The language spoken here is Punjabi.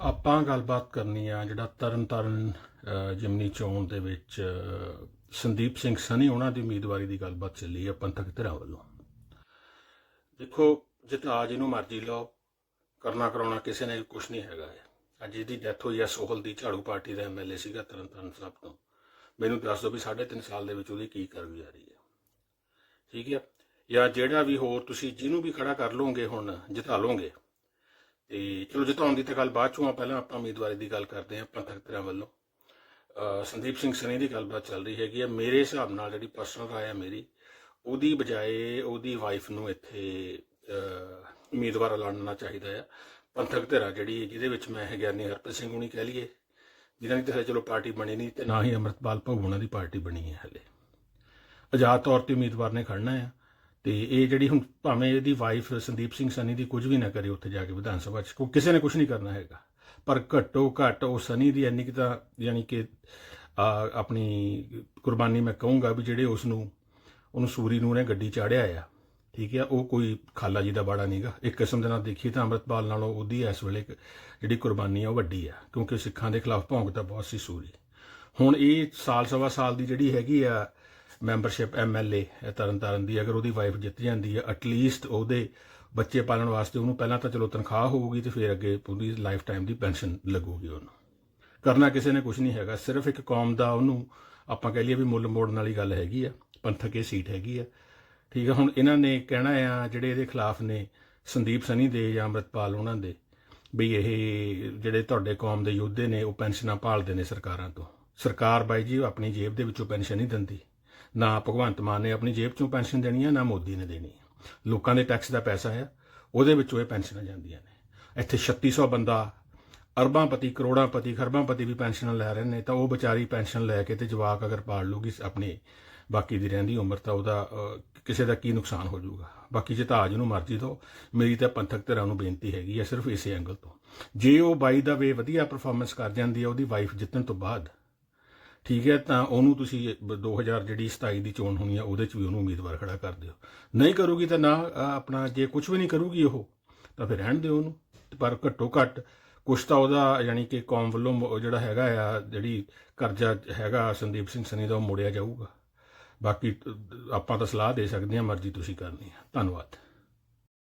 ਆਪਾਂ ਗੱਲਬਾਤ ਕਰਨੀ ਆ ਜਿਹੜਾ ਤਰਨਤਾਰਨ ਅ, ਜਿਮਨੀ ਚੋਣ ਦੇ ਵਿੱਚ ਸੰਦੀਪ ਸਿੰਘ ਸਨੀ ਉਹਨਾਂ ਦੀ ਉਮੀਦਵਾਰੀ ਦੀ ਗੱਲਬਾਤ ਚੱਲੀ ਆ ਪੰਥਕ ਧਿਰਾਂ ਵੱਲੋਂ। ਦੇਖੋ ਜਿਤਾ ਜਿਹਨੂੰ ਮਰਜ਼ੀ ਲਓ ਕਰਨਾ ਕਰਾਉਣਾ ਕਿਸੇ ਨੇ ਕੁਝ ਨਹੀਂ ਹੈਗਾ ਹੈ ਅੱਜ ਇਹਦੀ ਡੈਥ ਹੋਈ ਆ ਸੋਹਲ ਦੀ ਝਾੜੂ ਪਾਰਟੀ ਦਾ ਐਮਐਲਏ ਸੀਗਾ ਤਰਨਤਾਰਨ ਸਾਹਿਬ ਤੋਂ। ਮੈਨੂੰ ਦੱਸ ਦਿਓ ਵੀ 3.5 ਸਾਲ ਦੇ ਵਿੱਚ ਉਹਦੀ ਕੀ ਕਰ ਆ ਰਹੀ ਹੈ। ਠੀਕ ਹੈ? ਜਾਂ ਜਿਹੜਾ ਵੀ ਹੋਰ ਤੁਸੀਂ ਜਿਹਨੂੰ ਵੀ ਖੜਾ ਕਰ ਲਓਗੇ ਹੁਣ ਜਿਤਾ ਲਓਗੇ। ਤੇ ਚਲੋ ਜਿਤਾਉਣ ਦੀ ਤਾਂ ਗੱਲ ਬਾਅਦ ਚੋਂ ਆ, ਪਹਿਲਾਂ ਆਪਾਂ ਉਮੀਦਵਾਰੀ ਦੀ ਗੱਲ ਕਰਦੇ ਹਾਂ ਪੰਥਕ ਧਿਰਾਂ ਵੱਲੋਂ। ਸੰਦੀਪ ਸਿੰਘ ਸਨੀ ਦੀ ਗੱਲਬਾਤ ਚੱਲ ਰਹੀ ਹੈਗੀ ਆ। ਮੇਰੇ ਹਿਸਾਬ ਨਾਲ ਜਿਹੜੀ ਪਰਸਨਲ ਰਾਏ ਆ ਮੇਰੀ, ਉਹਦੀ ਬਜਾਏ ਉਹਦੀ ਵਾਈਫ ਨੂੰ ਇੱਥੇ ਉਮੀਦਵਾਰ ਐਲਾਨਣਾ ਚਾਹੀਦਾ ਆ। ਪੰਥਕ ਧਿਰਾਂ ਜਿਹੜੀ ਜਿਹਦੇ ਵਿੱਚ ਮੈਂ ਹੈ ਗਿਆਨੀ ਹਰਪ੍ਰੀਤ ਸਿੰਘ ਹੁਣੀ ਕਹਿ ਲਈਏ। ਜਿਹਨਾਂ ਦੀ ਤਾਂ ਹਜੇ ਚਲੋ ਪਾਰਟੀ ਬਣੀ ਨਹੀਂ ਤੇ ਨਾ ਹੀ ਅੰਮ੍ਰਿਤਪਾਲ ਭਗੂਣਾ ਦੀ ਪਾਰਟੀ ਬਣੀ ਹੈ ਹਲੇ। ਆਜ਼ਾਦ ਤੌਰ ਤੇ ਉਮੀਦਵਾਰ ਨੇ ਖੜਨਾ ਆ। ਤੇ ਇਹ ਜਿਹੜੀ ਹੁਣ ਭਾਵੇਂ ਇਹਦੀ ਵਾਈਫ ਸੰਦੀਪ ਸਿੰਘ ਸਨੀ ਦੀ ਕੁਝ ਵੀ ਨਾ ਕਰੇ ਉੱਥੇ ਜਾ ਕੇ ਵਿਧਾਨ ਸਭਾ 'ਚ, ਕੋਈ ਕਿਸੇ ਨੇ ਕੁਝ ਨਹੀਂ ਕਰਨਾ ਹੈਗਾ। ਪਰ ਘੱਟੋ ਘੱਟ ਉਹ ਸਨੀ ਦੀ ਇੰਨੀ ਕੁ ਤਾਂ ਯਾਨੀ ਕਿ ਆਪਣੀ ਕੁਰਬਾਨੀ ਮੈਂ ਕਹੂੰਗਾ ਵੀ ਜਿਹੜੇ ਉਸ ਨੂੰ ਉਹਨੂੰ ਸੂਰੀ ਨੂੰ ਨੇ ਗੱਡੀ ਚਾੜਿਆ ਆ, ਠੀਕ ਹੈ ਉਹ ਕੋਈ ਖਾਲਾ ਜੀ ਦਾ ਬਾੜਾ ਨਹੀਂਗਾ ਇੱਕ ਕਿਸਮ ਦੇ ਨਾਲ ਦੇਖੀਏ ਤਾਂ ਅੰਮ੍ਰਿਤਪਾਲ ਨਾਲੋਂ ਉਹਦੀ ਇਸ ਵੇਲੇ ਜਿਹੜੀ ਕੁਰਬਾਨੀ ਆ ਉਹ ਵੱਡੀ ਆ, ਕਿਉਂਕਿ ਸਿੱਖਾਂ ਦੇ ਖਿਲਾਫ ਭੌਂਕਦਾ ਬਹੁਤ ਸੀ ਸੂਰੀ। ਹੁਣ ਇਹ ਸਾਲ ਸਵਾ ਸਾਲ ਦੀ ਜਿਹੜੀ ਹੈਗੀ ਆ ਮੈਂਬਰਸ਼ਿਪ ਐਮਐਲਏ ਤਰਨਤਾਰਨ ਦੀ। ਅਗਰ ਉਹਦੀ ਵਾਈਫ ਜਿੱਤ ਜਾਂਦੀ ਹੈ ਐਟਲੀਸਟ ਉਹਦੇ ਬੱਚੇ ਪਾਲਣ ਵਾਸਤੇ ਉਹਨੂੰ ਪਹਿਲਾਂ ਤਾਂ ਚਲੋ ਤਨਖਾਹ ਹੋਊਗੀ ਤੇ ਫਿਰ ਅੱਗੇ ਪੂਰੀ ਲਾਈਫ ਟਾਈਮ ਦੀ ਪੈਨਸ਼ਨ ਲੱਗੂਗੀ ਉਹਨੂੰ। ਕਰਨਾ ਕਿਸੇ ਨੇ ਕੁਝ ਨਹੀਂ ਹੈਗਾ, ਸਿਰਫ ਇੱਕ ਕੌਮ ਦਾ ਉਹਨੂੰ ਆਪਾਂ ਕਹਿ ਲਈਏ ਵੀ ਮੁੱਲ ਮੋੜਨ ਵਾਲੀ ਗੱਲ ਹੈਗੀ ਆ, ਪੰਥਕ ਇਹ ਸੀਟ ਹੈਗੀ ਆ। ਠੀਕ ਆ, ਹੁਣ ਇਹਨਾਂ ਨੇ ਕਹਿਣਾ ਆ, ਜਿਹੜੇ ਇਹਦੇ ਖਿਲਾਫ ਨੇ ਸੰਦੀਪ ਸਨੀ ਦੇ ਜਾਂ ਅੰਮ੍ਰਿਤਪਾਲ ਉਹਨਾਂ ਦੇ, ਵੀ ਇਹ ਜਿਹੜੇ ਤੁਹਾਡੇ ਕੌਮ ਦੇ ਯੋਧੇ ਨੇ, ਉਹ ਪੈਨਸ਼ਨਾਂ ਭਾਲਦੇ ਨੇ ਸਰਕਾਰਾਂ ਤੋਂ। ਸਰਕਾਰ ਬਾਈ ਜੀ ਆਪਣੀ ਜੇਬ ਦੇ ਵਿੱਚੋਂ ਪੈਨਸ਼ਨ ਨਹੀਂ ਦਿੰਦੀ। ਨਾ ਭਗਵੰਤ ਮਾਨ ਨੇ ਆਪਣੀ ਜੇਬ ਚੋਂ ਪੈਨਸ਼ਨ ਦੇਣੀ ਹੈ ਨਾ ਮੋਦੀ ਨੇ ਦੇਣੀ। ਹੈ ਲੋਕਾਂ ਦੇ ਟੈਕਸ ਦਾ ਪੈਸਾ ਹੈ ਉਹਦੇ ਵਿੱਚੋਂ ਇਹ ਪੈਨਸ਼ਨਾਂ ਜਾਂਦੀਆਂ ਨੇ। ਇੱਥੇ 3600 ਬੰਦਾ ਅਰਬਾਂਪਤੀ ਕਰੋੜਾਂਪਤੀ ਖਰਬਾਂਪਤੀ ਵੀ ਪੈਨਸ਼ਨ ਲੈ ਰਹੇ ਨੇ, ਤਾਂ ਉਹ ਵਿਚਾਰੀ ਪੈਨਸ਼ਨ ਲੈ ਕੇ ਤੇ ਜਵਾਕ ਅਗਰ ਪਾਲ ਲੂਗੀ ਆਪਣੀ ਬਾਕੀ ਦੀ ਰਹਿੰਦੀ ਉਮਰ, ਤਾਂ ਉਹਦਾ ਕਿਸੇ ਦਾ ਕੀ ਨੁਕਸਾਨ ਹੋ ਜਾਊਗਾ? ਬਾਕੀ ਜੇ ਤਾਂ ਨੂੰ ਮਰਜ਼ੀ ਦੋ ਮੇਰੀ ਤਾਂ ਪੰਥਕ ਧਿਰਾਂ ਨੂੰ ਬੇਨਤੀ ਹੈਗੀ ਹੈ ਸਿਰਫ ਇਸੇ ਐਂਗਲ ਤੋਂ। ਜੇ ਉਹ ਬਾਈ ਦਾ ਵੇ ਵਧੀਆ ਪਰਫਾਰਮੈਂਸ ਕਰ ਜਾਂਦੀ ਹੈ ਉਹਦੀ ਵਾਈਫ ਜਿੱਤਣ ਤੋਂ ਬਾਅਦ ਠੀਕ ਹੈ, ਤਾਂ ਉਹਨੂੰ ਤੁਸੀਂ 2000 ਜਿਹੜੀ 27 ਦੀ ਚੋਣ ਹੋਣੀ ਆ, ਉਹਦੇ ਚ ਵੀ ਉਹਨੂੰ ਉਮੀਦਵਾਰ ਖੜਾ ਕਰ ਦਿਓ। ਨਹੀਂ ਕਰੂਗੀ ਤਾਂ ਨਾ ਆਪਣਾ ਜੇ ਕੁਝ ਵੀ ਨਹੀਂ ਕਰੂਗੀ ਉਹ, ਤਾਂ ਫਿਰ ਰਹਿਣ ਦਿਓ ਉਹਨੂੰ। ਪਰ ਘੱਟੋ ਘੱਟ ਕੁਛ ਤਾਂ ਉਹਦਾ, ਯਾਨੀ ਕਿ ਕੌਮ ਵੱਲੋਂ ਜਿਹੜਾ ਹੈਗਾ ਆ, ਜਿਹੜੀ ਕਰਜ਼ਾ ਹੈਗਾ ਸੰਦੀਪ ਸਿੰਘ ਸਨੀ ਦਾ, ਉਹ ਮੋੜਿਆ ਜਾਊਗਾ। ਬਾਕੀ ਆਪਾਂ ਤਾਂ ਸਲਾਹ ਦੇ ਸਕਦੇ ਹਾਂ, ਮਰਜ਼ੀ ਤੁਸੀਂ ਕਰਨੀ ਹੈ ਧੰਨਵਾਦ।